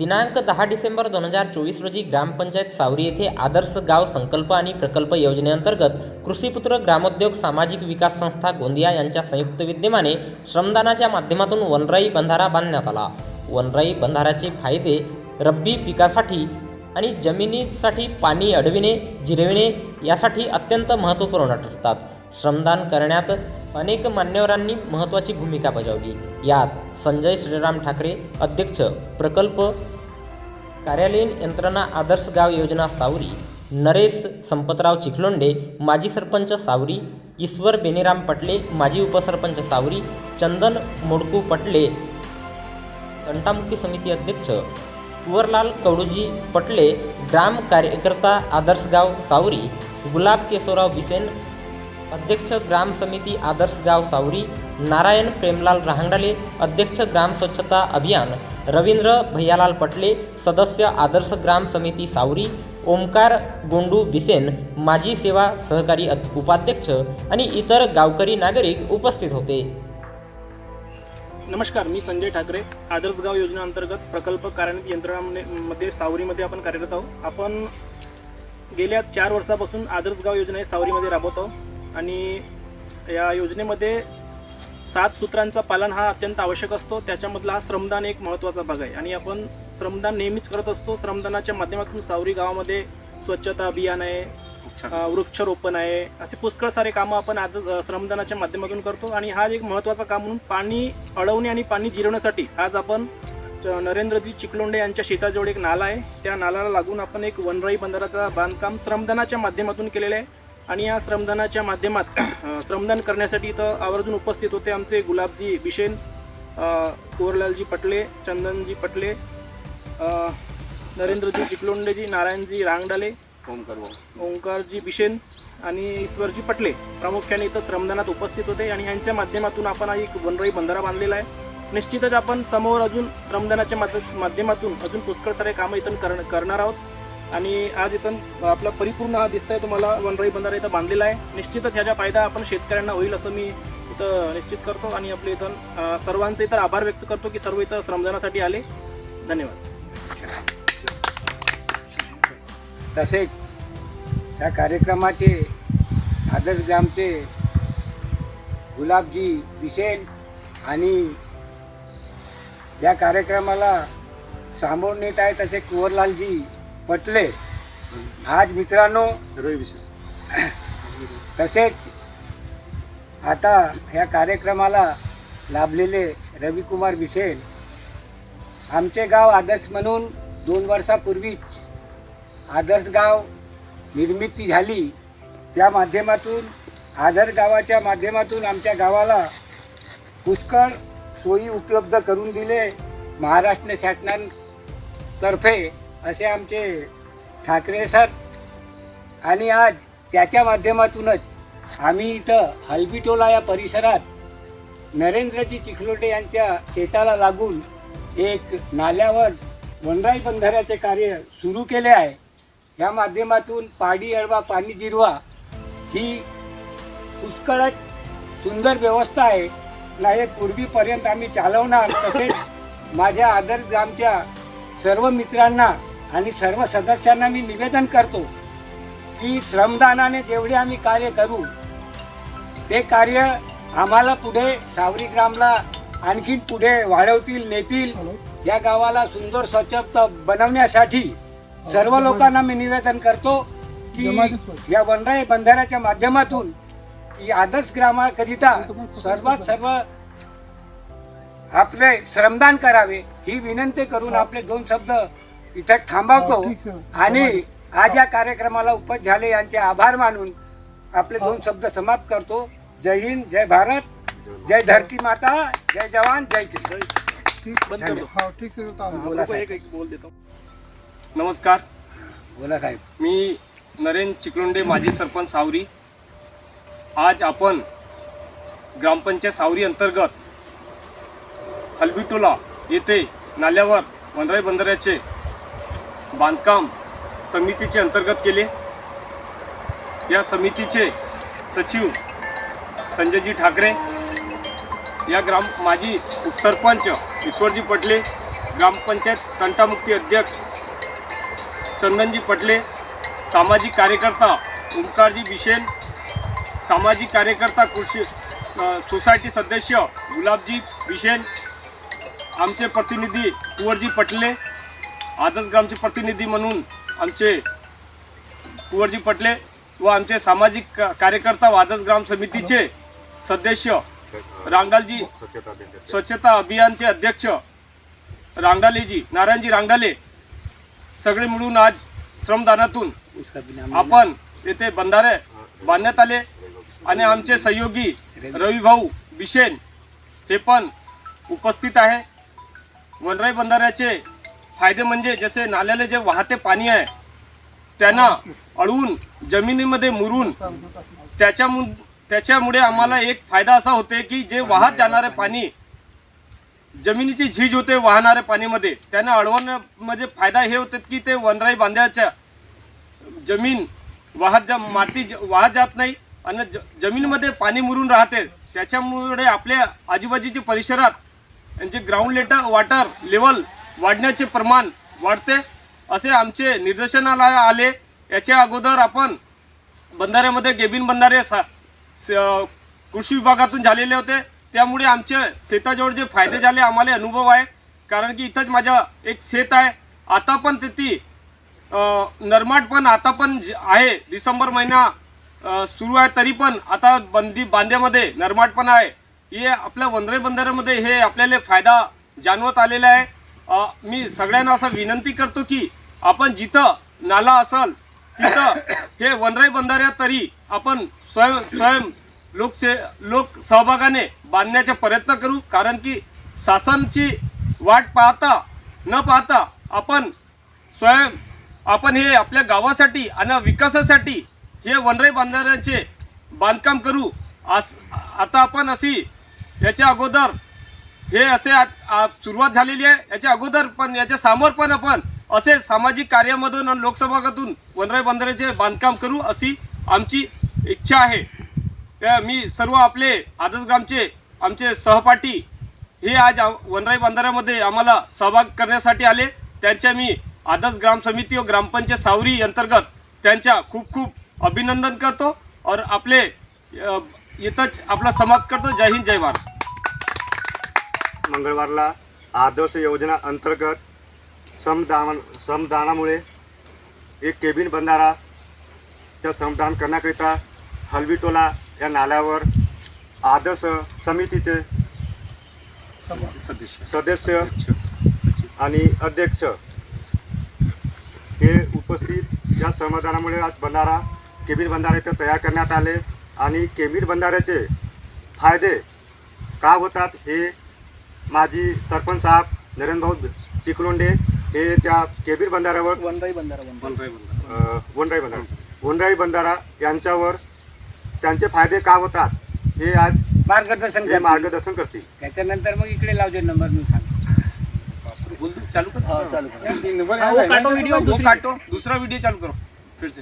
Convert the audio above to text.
दिनांक दहा डिसेंबर दोन हजार चोवीस रोजी ग्रामपंचायत सावरी येथे आदर्श गाव संकल्प आणि प्रकल्प योजनेअंतर्गत कृषीपुत्र ग्रामोद्योग सामाजिक विकास संस्था गोंदिया यांच्या संयुक्त विद्यमाने श्रमदानाच्या माध्यमातून वनराई बंधारा बांधण्यात आला. वनराई बंधाऱ्याचे फायदे रब्बी पिकासाठी आणि जमिनीसाठी पाणी अडविणे जिरविणे यासाठी अत्यंत महत्त्वपूर्ण ठरतात. श्रमदान करण्यात अनेक मान्यवरांनी महत्त्वाची भूमिका बजावली. यात संजय श्रीराम ठाकरे अध्यक्ष प्रकल्प कार्यालयीन यंत्रणा आदर्श गाव योजना सावरी नरेश संपतराव चिखलोंडे माजी सरपंच सावरी ईश्वर बेनीराम पटले माजी उपसरपंच सावरी चंदन मोडकू पटले तंटामुक्ती समिती अध्यक्ष कुवरलाल कवडूजी पटले ग्राम कार्यकर्ता आदर्श गाव सावरी गुलाब केशवराव बिसेन अध्यक्ष ग्राम समिती आदर्श गाव सावरी नारायण प्रेमलाल रहांगडाले अध्यक्ष ग्राम स्वच्छता अभियान रवींद्र भैयालाल पटले सदस्य आदर्श ग्राम समिती सावरी ओमकार गोंडू बिसेन माजी सेवा सहकारी उपाध्यक्ष आणि इतर गावकरी नागरिक उपस्थित होते. नमस्कार मी संजय ठाकरे आदर्शगाव योजना अंतर्गत प्रकल्प कार्यान्वित यंत्रणामध्ये सावरीमध्ये आपण कार्यरत आहोत. आपण गेल्या चार वर्षापासून आदर्श गाव योजना हे सावरीमध्ये राबवत आहोत आणि या योजनेमध्ये सात सूत्रांचं पालन हा अत्यंत आवश्यक असतो. त्याच्यामधला हा श्रमदान एक महत्त्वाचा भाग आहे. आणि आपण श्रमदान नेहमीच करत असतो. श्रमदानाच्या माध्यमातून सावरी गावामध्ये स्वच्छता अभियान आहे वृक्षारोपण आहे. असे पुष्कळ सारे कामं आपण आज श्रमदानाच्या माध्यमातून करतो. आणि हा एक महत्त्वाचा काम म्हणून पाणी अडवणे आणि पाणी जिरवण्यासाठी आज आपण नरेंद्रजी चिखलोंडे यांच्या शेताजवळ एक नाला आहे. त्या नाल्याला लागून आपण एक वनराई बंदराचा बांधकाम श्रमदानाच्या माध्यमातून केलेलं आहे. आणि या श्रमदानाच्या माध्यमात श्रमदान करण्यासाठी इथं आवर्जून उपस्थित होते आमचे गुलाबजी बिशेन कुवरलालजी पटले चंदनजी पटले नरेंद्रजी चिखलोंडेजी नारायणजी रांगडाले ओंकार ओंकारजी बिशेन आणि ईश्वरजी पटले प्रामुख्याने इथं श्रमदानात उपस्थित होते आणि यांच्या माध्यमातून आपण हा एक वनराई बंधारा बांधलेला आहे. निश्चितच आपण समोर अजून श्रमदानाच्या माध्यमातून अजून पुष्कळ सारे कामं इथं करणार आहोत. आणि आज इथं आपला परिपूर्ण हा दिसतंय तुम्हाला वनराई बंधारा इथं बांधलेला आहे. निश्चितच ह्याचा फायदा आपण शेतकऱ्यांना होईल असं मी इथं निश्चित करतो आणि आपले इथं सर्वांचे इतर आभार व्यक्त करतो की सर्व इथं श्रमदानासाठी आले. धन्यवाद. तसेच या कार्यक्रमाचे आदर्श ग्रामचे गुलाबजी बिशेन आणि या कार्यक्रमाला सामोर नेत आहे तसे कुंवरलालजी पटले. आज मित्रांनो तसेच आता ह्या कार्यक्रमाला लाभलेले रविकुमार बिसेन आमचे गाव आदर्श म्हणून दोन वर्षापूर्वीच आदर्श गाव निर्मिती झाली. त्या माध्यमातून आदर्श गावाच्या माध्यमातून आमच्या गावाला पुष्कळ सोयी उपलब्ध करून दिले. महाराष्ट्र शासनातर्फे असे आमचे ठाकरे सर. आणि आज त्याच्या माध्यमातूनच आम्ही इथं हलबीटोला या परिसरात नरेंद्रजी चिखलोटे यांच्या शेताला लागून एक नाल्यावर वनराई बंधाऱ्याचे कार्य सुरू केले आहे. या माध्यमातून पाडी अडवा पाणी जिरवा ही पुष्कळच सुंदर व्यवस्था आहे. ना हे पूर्वीपर्यंत आम्ही चालवणार तसेच माझ्या आदर ग्रामच्या सर्व मित्रांना आणि सर्व सदस्यांना मी निवेदन करतो की श्रमदानाने जेवढे आम्ही कार्य करू ते कार्य आम्हाला पुढे सावरी ग्रामला आणखीन पुढे वाढवतील नेतील या गावाला सुंदर स्वच्छ बनवण्यासाठी सर्व लोकांना मी निवेदन करतो की या वनराई बंधाऱ्याच्या माध्यमातून की आदर्श ग्रामाकरिता सर्वात सर्व आपले श्रमदान करावे ही विनंती करून आपले दोन शब्द इथे थांबवतो. आणि आज या कार्यक्रमाला उपस्थित झाले यांचे आभार मानून आपले दोन शब्द समाप्त करतो. जय हिंद जय भारत जय धरती माता जय जवान जय किसान. हो नमस्कार. बोला साहेब. मी नरेन चिकलोंडे माजी सरपंच सावरी. आज आपण ग्रामपंचायत सावरी अंतर्गत हलबिटोला येथे नाल्यावर वनराई बंदराचे बांधकाम समितीचे अंतर्गत केले. या समितीचे सचिव संजयजी ठाकरे या ग्राम माजी उपसरपंच ईश्वरजी पटले ग्रामपंचायत तंटामुक्ती अध्यक्ष चंदनजी पटले सामाजिक कार्यकर्ता ओंकारजी बिशेन सामाजिक कार्यकर्ता कृषी स- सोसायटी सदस्य गुलाबजी बिशेन आमचे प्रतिनिधी कुंवरजी पटले आदर्श ग्रामचे प्रतिनिधी म्हणून आमचे कुवरजी पटले व आमचे सामाजिक का- कार्यकर्ता व आदर्श ग्राम समितीचे सदस्य रांगालजी स्वच्छता अभियानचे अध्यक्ष रांगालेजी नारायणजी रांगाले सगळे मिळून आज श्रमदानातून आपण येथे बंधारे बांधण्यात आले आणि आमचे सहयोगी रविभाऊ बिशेन हे पण उपस्थित आहे. वनराई बंधाऱ्याचे फायदे म्हणजे जसे नाल्याला जे वाहते पाणी आहे त्यांना अडवून जमिनीमध्ये मुरून त्याच्यामु त्याच्यामुळे आम्हाला एक फायदा असा होते की जे वाहत जाणारे पाणी जमिनीची झीज होते वाहणाऱ्या पाणीमध्ये त्यांना अडवणं म्हणजे फायदा हे होते की ते वनराई बांध्याच्या जमीन वाहत जा माती ज- वाहत जात नाही आणि ज जमीनमध्ये पाणी मुरून राहते. त्याच्यामुळे आपल्या आजूबाजूच्या परिसरात यांचे ग्राउंड लेटर वॉटर लेवल वाढण्याचे प्रमाण वाढते असे आमचे निदर्शनाला आले. याच्या अगोदर आपण बंधाऱ्यामध्ये गेबिन बंधारे सा स- कृषी विभागातून झालेले होते. त्यामुळे आमच्या शेताजवळ जे फायदे झाले आम्हाला अनुभव आहे. कारण की इथंच माझं एक शेत आहे. आता पण तिथे नरमाट पण आता पण ज- आहे. डिसेंबर महिना सुरू आहे तरी पण आता बंदी बांध्यामध्ये नरमाट पण आहे. हे आपल्या वंदरे बंधाऱ्यामध्ये हे आपल्याला फायदा जाणवत आलेला आहे. मी सगळ्यांना असं विनंती करतो की आपण जिथं नाला असल तिथं हे वनराई बंधाऱ्यात तरी आपण स्वयं स्वयं लोकसे लोक सहभागाने बांधण्याचा प्रयत्न करू. कारण की शासनची वाट पाहता न पाहता आपण स्वयं आपण हे आपल्या गावासाठी आणि विकासासाठी हे वनराई बांधाऱ्यांचे बांधकाम करू. आस आता आपण अशी याच्या अगोदर हे असे आ- सुरुवात झालेली आहे. याच्या अगोदर पण याच्या समोर पण आपण असे सामाजिक कार्यामधून आणि लोकसभागातून वनराई बंदराचे बांधकाम करू अशी आमची इच्छा आहे. या मी सर्व आपले आदर्श ग्रामचे आमचे सहपाठी हे आज वनराई बंधाऱ्यामध्ये आम्हाला सहभाग करण्यासाठी आले. त्यांच्या मी आदर्श ग्राम समिती व ग्रामपंचायत सावरी अंतर्गत त्यांच्या खूप खूप अभिनंदन करतो. और आपले इथंच आपला समाप्त करतो. जय हिंद जय भारत. मंगळवारला आदर्श योजना अंतर्गत समदान समदानामुळे एक केबिन बंधाराचं समदान करण्याकरिता हलवीटोला या नाल्यावर आदर्श समितीचे सदस्य आणि अध्यक्ष हे उपस्थित या समाधानामुळे आज बंधारा केबिन बंधारा इथं तयार करण्यात आले आणि केबिन बंधाऱ्याचे फायदे का होतात हे माजी सरपंच साहेब नरेंद्र भाऊ चिकलोंडे हे त्या केबीर बंधाऱ्यावर वनराई बंधारा बंधारा. अ, वनराई बंधारा. वनराई बंधारा यांच्यावर त्यांचे फायदे का होतात हे आज मार्गदर्शन हो, हे. मार्गदर्शन करतील. त्याच्यानंतर मग इकडे लावते नंबर मी सांग चालू कर. चालू कर. वो काटो वीडियो वो काटो. दूसरा वीडियो चालू करो. फिर से